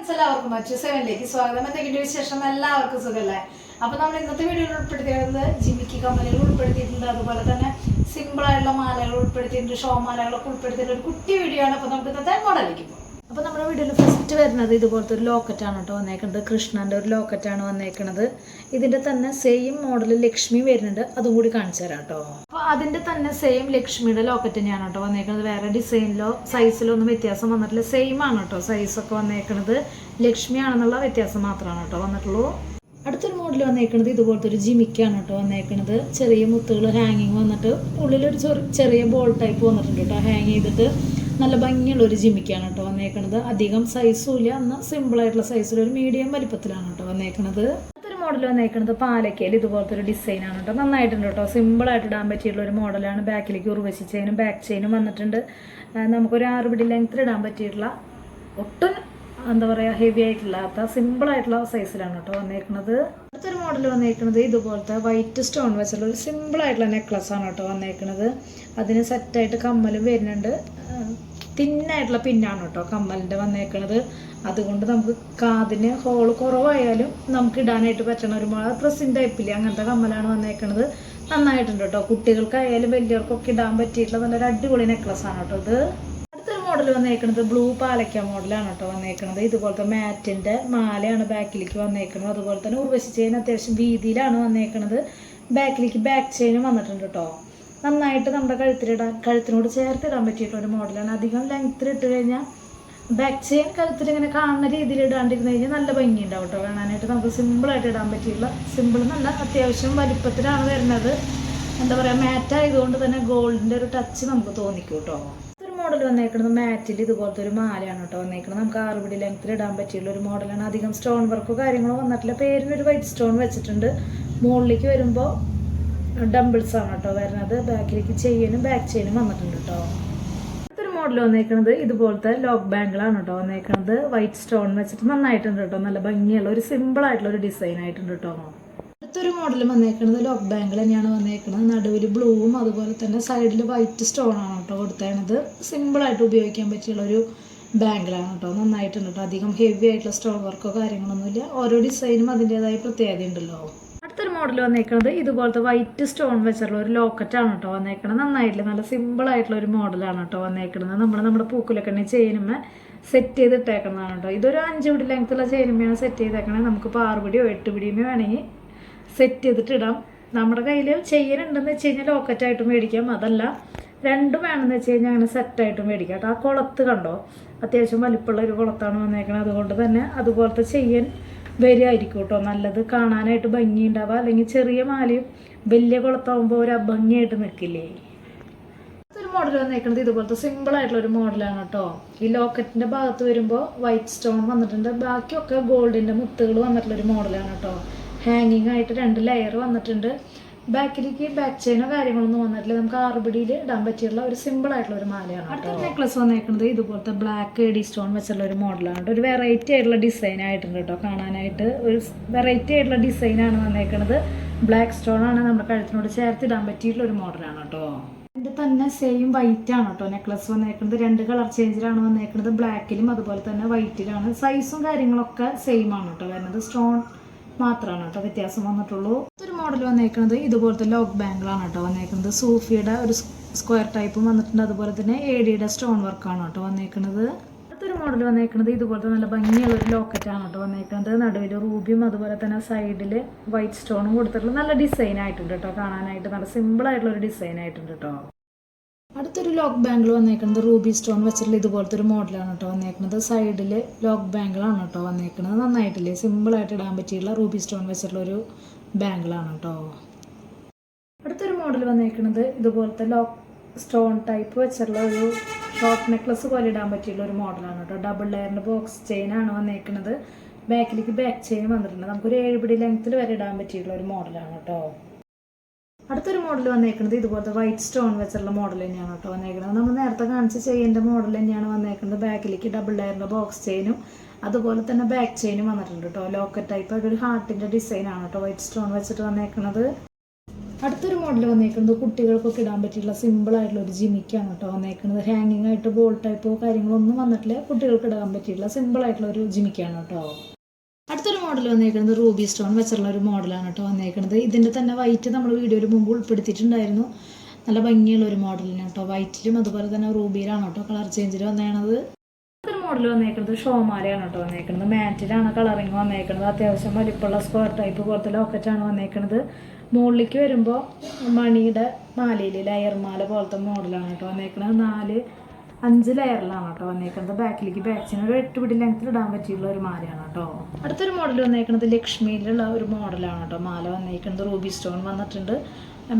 എല്ലാവർക്കും മറ്റു സെവനിലേക്ക് സ്വാഗതം. എന്തെങ്കിലും വിശേഷം? എല്ലാവർക്കും സുഖമല്ലേ അപ്പൊ നമ്മൾ ഇന്നത്തെ വീഡിയോയിൽ ഉൾപ്പെടുത്തിയത് ജിമിക്ക് കമ്മലുകൾ ഉൾപ്പെടുത്തിയിട്ടുണ്ട്. അതുപോലെ തന്നെ സിമ്പിൾ ആയിട്ടുള്ള മാലകൾ ഉൾപ്പെടുത്തിയിട്ടുണ്ട്. ഷോ മാലകളൊക്കെ ഉൾപ്പെടുത്തിയിട്ടുണ്ട് ഒരു കുട്ടി വീഡിയോ ആണ്. അപ്പൊ നമുക്ക് ഇന്നത്തെ മോഡലിലേക്ക് പോകും. അപ്പൊ നമ്മുടെ വീഡിയോയിൽ ഫസ്റ്റ് വരുന്നത് ഇതുപോലത്തെ ഒരു ലോക്കറ്റ് ആണ് കേട്ടോ വന്നേക്കുന്നത് കൃഷ്ണന്റെ ഒരു ലോക്കറ്റ് ആണ് വന്നേക്കുന്നത് ഇതിന്റെ തന്നെ സെയിം മോഡൽ ലക്ഷ്മി വരുന്നുണ്ട്. അതും കൂടി കാണിച്ചു തരാം കേട്ടോ. അപ്പൊ അതിന്റെ തന്നെ സെയിം ലക്ഷ്മിയുടെ ലോക്കറ്റ് തന്നെയാണ് കേട്ടോ വന്നേക്കുന്നത് വേറെ ഡിസൈനിലോ സൈസിലോ ഒന്നും വ്യത്യാസം വന്നിട്ടില്ല. സെയിം ആണ് കേട്ടോ സൈസൊക്കെ വന്നേക്കുന്നത് ലക്ഷ്മി ആണെന്നുള്ള വ്യത്യാസം മാത്രമാണ് കേട്ടോ വന്നിട്ടുള്ളൂ. അടുത്തൊരു മോഡൽ വന്നേക്കുന്നത് ഇതുപോലത്തെ ഒരു ജിമിക്കാണ് കേട്ടോ വന്നേക്കുന്നത് ചെറിയ മുത്തുകൾ ഹാങ്ങിങ് വന്നിട്ട് ഉള്ളിലൊരു ചെറിയ ബോൾ ടൈപ്പ് വന്നിട്ടുണ്ട് കേട്ടോ. ഹാങ് ചെയ്തിട്ട് നല്ല ഭംഗിയുള്ള ഒരു ജിമിക്കാണ് കേട്ടോ വന്നേക്കണത്. അധികം സൈസും ഇല്ല. എന്നാൽ സൈസിൽ ഒരു മീഡിയം വലിപ്പത്തിലാണ് കേട്ടോ വന്നേക്കണത്. മോഡൽ വന്നേക്കുന്നത് പാലക്കയിൽ ഇതുപോലത്തെ ഒരു ഡിസൈൻ ആണ് കേട്ടോ. നന്നായിട്ടുണ്ട് കേട്ടോ. സിമ്പിൾ ആയിട്ട് ഇടാൻ പറ്റിയിട്ടുള്ള ഒരു മോഡലാണ് ബാക്കിലേക്ക് ഉറവശി ചെയിനും ബാക്ക് ചെയിനും വന്നിട്ടുണ്ട്. നമുക്കൊരു ആറ് പിടി ലെങ്ത്തിൽ ഇടാൻ പറ്റിയിട്ടുള്ള ഒട്ടും എന്താ പറയുക ഹെവി ആയിട്ടില്ലാത്ത സിമ്പിൾ ആയിട്ടുള്ള സൈസിലാണ് കേട്ടോ വന്നേക്കുന്നത് അടുത്തൊരു മോഡൽ വന്നേക്കുന്നത് ഇതുപോലത്തെ വൈറ്റ് സ്റ്റോൺ വെച്ചുള്ള ഒരു സിമ്പിൾ ആയിട്ടുള്ള നെക്ലസ് ആണ് കേട്ടോ വന്നേക്കുന്നത് അതിന് സെറ്റായിട്ട് കമ്മലും വരുന്നുണ്ട്. തിന്നായിട്ടുള്ള പിന്നാണ് കേട്ടോ കമ്മലിന്റെ വന്നേക്കുന്നത് അതുകൊണ്ട് നമുക്ക് കാതിന് ഹോൾ കുറവായാലും നമുക്ക് ഇടാനായിട്ട് പറ്റണ ഒരു പ്രസിൻ ടൈപ്പില്ല അങ്ങനത്തെ കമ്മലാണ് വന്നേക്കുന്നത് നന്നായിട്ടുണ്ട് കേട്ടോ. കുട്ടികൾക്കായാലും വലിയവർക്കൊക്കെ ഇടാൻ പറ്റിയിട്ടുള്ള നല്ലൊരു അടിപൊളി നെക്ലസ് ആണ് കേട്ടോ ഇത്. മോഡൽ വന്നേക്കുന്നത് ബ്ലൂ പാലക്ക മോഡലാണ് കേട്ടോ വന്നേക്കുന്നത് ഇതുപോലത്തെ മാറ്റിന്റെ മാലയാണ് ബാക്കിലേക്ക് വന്നേക്കുന്നത് അതുപോലെ തന്നെ ഉർവശി ചെയിൻ അത്യാവശ്യം വീതിയിലാണ് വന്നേക്കുന്നത് ബാക്കിലേക്ക് ബാക്ക് ചെയിനും വന്നിട്ടുണ്ട് കേട്ടോ. നന്നായിട്ട് നമ്മുടെ കഴുത്തിലിടാൻ കഴുത്തിനോട് ചേർത്തിടാൻ പറ്റിയിട്ടുള്ള ഒരു മോഡലാണ് അധികം ലെങ്ത്തിൽ ഇട്ട് കഴിഞ്ഞാൽ ബാക്ക് ചെയിൻ കഴുത്തിൽ ഇങ്ങനെ കാണുന്ന രീതിയിൽ ഇടാണ്ടിരുന്നു കഴിഞ്ഞാൽ നല്ല ഭംഗിയുണ്ടാവും കേട്ടോ കാണാനായിട്ട്. നമുക്ക് സിമ്പിളായിട്ട് ഇടാൻ പറ്റിയിട്ടുള്ള സിമ്പിൾ നല്ല അത്യാവശ്യം വലിപ്പത്തിലാണ് വരുന്നത്. എന്താ പറയുക മാറ്റ് ആയതുകൊണ്ട് തന്നെ ഗോൾഡിന്റെ ഒരു ടച്ച് നമുക്ക് തോന്നിക്കും കേട്ടോ. മോഡൽ വന്നേക്കുന്നത് മാറ്റിൽ ഇതുപോലത്തെ ഒരു മാലയാണ് കേട്ടോ വന്നേക്കുന്നത് നമുക്ക് ആറുപിടി ലെങ്ത്തിൽ ഇടാൻ പറ്റിയുള്ള ഒരു മോഡലാണ് അധികം സ്റ്റോൺ വർക്കോ കാര്യങ്ങളോ വന്നിട്ടില്ല. പേരിനൊരു വൈറ്റ് സ്റ്റോൺ വെച്ചിട്ടുണ്ട്. മുകളിലേക്ക് വരുമ്പോൾ ഡംബിൾസ് ആണ് കേട്ടോ വരുന്നത്. ബാക്കിലേക്ക് ചെയിനും ബാക്ക് ചെയിനും വന്നിട്ടുണ്ട് കേട്ടോ. അടുത്തൊരു മോഡൽ വന്നേക്കുന്നത് ഇതുപോലത്തെ ലോക്ക് ബാങ്കിളാണ് കേട്ടോ വന്നേക്കുന്നത് വൈറ്റ് സ്റ്റോൺ വെച്ചിട്ട് നന്നായിട്ടുണ്ട് കേട്ടോ. നല്ല ഭംഗിയുള്ള ഒരു സിമ്പിൾ ആയിട്ടുള്ള ഒരു ഡിസൈൻ ആയിട്ടുണ്ട് കേട്ടോ. അടുത്തൊരു മോഡൽ വന്നേക്കുന്നത് ലോക്ക് ബാങ്കിൾ തന്നെയാണ് വന്നേക്കുന്നത് നടുവിൽ ബ്ലൂവും അതുപോലെ തന്നെ സൈഡിൽ വൈറ്റ് സ്റ്റോൺ ആണ് കേട്ടോ കൊടുത്തേണത് സിമ്പിളായിട്ട് ഉപയോഗിക്കാൻ പറ്റിയുള്ള ഒരു ബാങ്കിളാണ് കേട്ടോ. നന്നായിട്ടുണ്ട് കേട്ടോ. അധികം ഹെവി ആയിട്ടുള്ള സ്റ്റോൺ വർക്കോ കാര്യങ്ങളൊന്നുമില്ല ഓരോ ഡിസൈനും അതിന്റെതായ പ്രത്യേകത ഉണ്ടല്ലോ. അടുത്തൊരു മോഡൽ വന്നേക്കുന്നത് ഇതുപോലത്തെ വൈറ്റ് സ്റ്റോൺ വെച്ചുള്ള ഒരു ലോക്കറ്റാണ് കേട്ടോ വന്നേക്കുന്നത് നന്നായിട്ടില്ല. നല്ല സിമ്പിൾ ആയിട്ടുള്ള ഒരു മോഡലാണ് കേട്ടോ വന്നേക്കുന്നത് നമ്മൾ നമ്മുടെ പൂക്കുലക്കണ്ണി ചെയിനുമേ സെറ്റ് ചെയ്തിട്ടേക്കുന്നതാണ് കേട്ടോ. ഇതൊരു അഞ്ച് പിടി ലെങ്ത്തുള്ള ചെയിനുമയാണ് സെറ്റ് ചെയ്തേക്കണേ നമുക്കിപ്പോൾ ആറ് പിടിയോ എട്ട് പിടിയുമോ വേണമെങ്കിൽ സെറ്റ് ചെയ്തിട്ട് ഇടാം നമ്മുടെ കയ്യിൽ ചെയ്യാനുണ്ടെന്ന് വെച്ച് കഴിഞ്ഞാൽ ലോക്കറ്റായിട്ട് മേടിക്കാം. അതല്ല രണ്ടും വേണമെന്ന് വെച്ച് കഴിഞ്ഞാൽ അങ്ങനെ സെറ്റായിട്ട് മേടിക്കാം. ആ കുളത്ത് കണ്ടോ? അത്യാവശ്യം വലിപ്പമുള്ള ഒരു കുളത്താണ് വന്നേക്കുന്നത് അതുകൊണ്ട് തന്നെ അതുപോലത്തെ ചെയ്യാൻ വരികയായിരിക്കും കേട്ടോ. നല്ലത് കാണാനായിട്ട് ഭംഗിയുണ്ടാവുക. അല്ലെങ്കിൽ ചെറിയ മാലയും വലിയ കുളത്താവുമ്പോൾ ഒരു അഭംഗിയായിട്ട് നിൽക്കില്ലേ? ഒരു മോഡൽ വന്നേക്കുന്നത് ഇതുപോലത്തെ സിമ്പിൾ ആയിട്ടുള്ള ഒരു മോഡലാണ് കേട്ടോ. ഈ ലോക്കറ്റിന്റെ ഭാഗത്ത് വരുമ്പോൾ വൈറ്റ് സ്റ്റോൺ വന്നിട്ടുണ്ട്. ബാക്കിയൊക്കെ ഗോൾഡിന്റെ മുത്തുകൾ വന്നിട്ടുള്ള ഒരു മോഡലാണ് കേട്ടോ. ഹാങ്ങിങ് ആയിട്ട് രണ്ട് ലെയർ വന്നിട്ടുണ്ട്. ബാക്കിലേക്ക് ബാക്ക് ചെയിനോ കാര്യങ്ങളൊന്നും വന്നിട്ടില്ല. നമുക്ക് ആറുപിടിയിൽ ഇടാൻ പറ്റിയുള്ള ഒരു സിമ്പിൾ ആയിട്ടുള്ള ഒരു മാലയാണ് അടുത്ത നെക്ലസ് വന്നേക്കുന്നത് ഇതുപോലത്തെ ബ്ലാക്ക് എഡി സ്റ്റോൺ വെച്ചുള്ള ഒരു മോഡലാണ് കേട്ടോ. ഒരു വെറൈറ്റി ആയിട്ടുള്ള ഡിസൈൻ ആയിട്ടുണ്ട് കേട്ടോ കാണാനായിട്ട്. ഒരു വെറൈറ്റി ആയിട്ടുള്ള ഡിസൈനാണ് വന്നേക്കുന്നത് ബ്ലാക്ക് സ്റ്റോൺ ആണ് നമ്മുടെ കഴുത്തിനോട് ചേർത്ത് ഇടാൻ പറ്റിയിട്ടുള്ള ഒരു മോഡലാണ് കേട്ടോ. ഇതിന്റെ തന്നെ സെയിം വൈറ്റ് ആണ് കേട്ടോ നെക്ലസ് വന്നേക്കുന്നത് രണ്ട് കളർ ചേഞ്ചിലാണ് വന്നേക്കുന്നത് ബ്ലാക്കിലും അതുപോലെ തന്നെ വൈറ്റിലാണ് സൈസും കാര്യങ്ങളൊക്കെ സെയിം ആണ് കേട്ടോ വരുന്നത്. സ്റ്റോൺ മാത്രമാണ് കേട്ടോ വ്യത്യാസം വന്നിട്ടുള്ളൂ. ഒരു മോഡൽ വന്നേക്കുന്നത് ഇതുപോലത്തെ ലോക്ക് ബാങ്കിളാണ് കേട്ടോ വന്നേക്കുന്നത് സൂഫിയുടെ ഒരു സ്ക്വയർ ടൈപ്പും വന്നിട്ടുണ്ട്. അതുപോലെ തന്നെ എ സ്റ്റോൺ വർക്കാണ് കേട്ടോ വന്നേക്കുന്നത് അടുത്തൊരു മോഡൽ വന്നേക്കുന്നത് ഇതുപോലത്തെ നല്ല ഭംഗിയുള്ള ഒരു ലോക്കറ്റ് ആണ് കേട്ടോ വന്നേക്കുന്നത് നടുവിൽ റൂബിയും അതുപോലെ തന്നെ സൈഡിൽ വൈറ്റ് സ്റ്റോണും കൊടുത്തിട്ടുള്ള നല്ല ഡിസൈൻ ആയിട്ടുണ്ട് കേട്ടോ. കാണാനായിട്ട് നല്ല സിമ്പിൾ ആയിട്ടുള്ള ഒരു ഡിസൈൻ ആയിട്ടുണ്ട് കേട്ടോ. അടുത്തൊരു ലോക്ക് ബാങ്കിൾ വന്നേക്കുന്നത് റൂബി സ്റ്റോൺ വെച്ചിട്ടുള്ള ഇതുപോലത്തെ ഒരു മോഡലാണ് കേട്ടോ വന്നേക്കുന്നത് സൈഡിൽ ലോക്ക് ബാങ്കിളാണ് കേട്ടോ വന്നേക്കുന്നത് നന്നായിട്ടില്ലേ? സിമ്പിളായിട്ട് ഇടാൻ പറ്റിയുള്ള റൂബി സ്റ്റോൺ വെച്ചിട്ടുള്ള ഒരു ബാങ്കിളാണ് കേട്ടോ അടുത്തൊരു മോഡൽ വന്നേക്കുന്നത് ഇതുപോലത്തെ ലോക്ക് സ്റ്റോൺ ടൈപ്പ് വെച്ചിട്ടുള്ള ഒരു ഷോർട്ട് നെക്ലസ് പോലെ ഇടാൻ പറ്റിയുള്ള ഒരു മോഡലാണ് കേട്ടോ ഡബിൾ ലെയറിന്റെ ബോക്സ് ചെയിൻ ആണ് വന്നേക്കുന്നത് ബാക്കിലേക്ക് ബാക്ക് ചെയിൻ വന്നിട്ടുണ്ട്. നമുക്കൊരു ഏഴുപിടി ലെങ്ത്തിൽ വരെ ഇടാൻ പറ്റിയിട്ടുള്ള ഒരു മോഡലാണ് കേട്ടോ അടുത്തൊരു മോഡൽ വന്നേക്കുന്നത് ഇതുപോലത്തെ വൈറ്റ് സ്റ്റോൺ വെച്ചുള്ള മോഡൽ തന്നെയാണ് കേട്ടോ വന്നേക്കുന്നത് നമ്മൾ നേരത്തെ കാണിച്ച ചെയിന്റെ മോഡൽ തന്നെയാണ് വന്നേക്കുന്നത് ബാക്കിലേക്ക് ഡബിൾ ലെയറിന്റെ ബോക്സ് ചെയിനും അതുപോലെ തന്നെ ബാക്ക് ചെയിനും വന്നിട്ടുണ്ട് കേട്ടോ. ലോക്കർ ടൈപ്പ് ഒരു ഹാർട്ടിന്റെ ഡിസൈനാണ് കേട്ടോ വൈറ്റ് സ്റ്റോൺ വെച്ചിട്ട് വന്നേക്കുന്നത് അടുത്തൊരു മോഡൽ വന്നേക്കുന്നത് കുട്ടികൾക്കൊക്കെ ഇടാൻ പറ്റിയുള്ള സിമ്പിൾ ആയിട്ടുള്ള ഒരു ജിമിക്കാണ് കേട്ടോ വന്നേക്കുന്നത് ഹാങ്ങിങ് ആയിട്ട് ബോൾ ടൈപ്പോ കാര്യങ്ങളൊന്നും വന്നിട്ടില്ല. കുട്ടികൾക്ക് ഇടാൻ പറ്റിയുള്ള സിമ്പിൾ ആയിട്ടുള്ള ഒരു ജിമിക്കാണ് കേട്ടോ. അടുത്തൊരു മോഡൽ വന്നേക്കുന്നത് റൂബി സ്റ്റോൺ വെച്ചുള്ള ഒരു മോഡലാണ് കേട്ടോ വന്നേക്കുന്നത് ഇതിന്റെ തന്നെ വൈറ്റ് നമ്മൾ വീഡിയോയിൽ മുമ്പ് ഉൾപ്പെടുത്തിയിട്ടുണ്ടായിരുന്നു. നല്ല ഭംഗിയുള്ള ഒരു മോഡലിന് കേട്ടോ വൈറ്റിലും അതുപോലെ തന്നെ റൂബിയിലാണ് കേട്ടോ കളർ ചേഞ്ചിൽ വന്നേണത് അടുത്തൊരു മോഡൽ വന്നേക്കുന്നത് ഷോമാലയാണ് കേട്ടോ വന്നേക്കുന്നത് മാറ്റിലാണ് കളറിങ് വന്നേക്കുന്നത് അത്യാവശ്യം വലിപ്പമുള്ള സ്ക്വയർ ടൈപ്പ് പോലത്തെ ലോക്കറ്റാണ് വന്നേക്കുന്നത് മുകളിലേക്ക് വരുമ്പോൾ മണിയുടെ മാലയിൽ ലെയർ മാല പോലത്തെ മോഡലാണ് കേട്ടോ വന്നേക്കുന്നത് നാല് അഞ്ച് ലെയറിലാണ് കേട്ടോ വന്നേക്കുന്നത്. ബാക്കിലേക്ക് ബാക്സിന് ഒരു എട്ട് പിടി ലെങ്ത്തിൽ ഇടാൻ പറ്റിയുള്ള ഒരു മാലയാണ് കേട്ടോ. അടുത്തൊരു മോഡൽ വന്നേക്കുന്നത് ലക്ഷ്മിയിലുള്ള ഒരു മോഡലാണ് കേട്ടോ. മാല വന്നേക്കുന്നത് റൂബി സ്റ്റോൺ വന്നിട്ടുണ്ട്.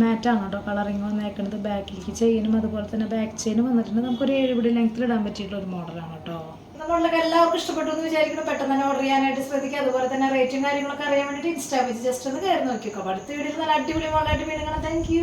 മാറ്റാണ് കേട്ടോ. കളറിങ് വന്നേക്കുന്നത് ബാക്കിലേക്ക് ചെയിനും അതുപോലെ തന്നെ ബാക്ക് ചെയിനും വന്നിട്ടുണ്ട്. നമുക്കൊരു ഏഴ് പിടി ലെങ്ത്തിൽ ഇടാൻ പറ്റിയിട്ടുള്ള ഒരു മോഡലാണ് കേട്ടോ. നമ്മളുടെ എല്ലാവർക്കും ഇഷ്ടപ്പെട്ടു എന്ന് വിചാരിക്കുന്നു. പെട്ടെന്ന് തന്നെ ഓർഡർ ചെയ്യാനായിട്ട് ശ്രദ്ധിക്കുക. അതുപോലെ തന്നെ റേറ്റും കാര്യങ്ങളൊക്കെ അറിയാൻ വേണ്ടിയിട്ട് ഇൻസ്റ്റാ പേജ് ജസ്റ്റ് ഒന്ന് കയറി നോക്കിയോ അടുത്ത വീഡിയോയിൽ നല്ല അടിപൊളി മോഡലായിട്ട് വീണ്ടും കാണാം. Thank you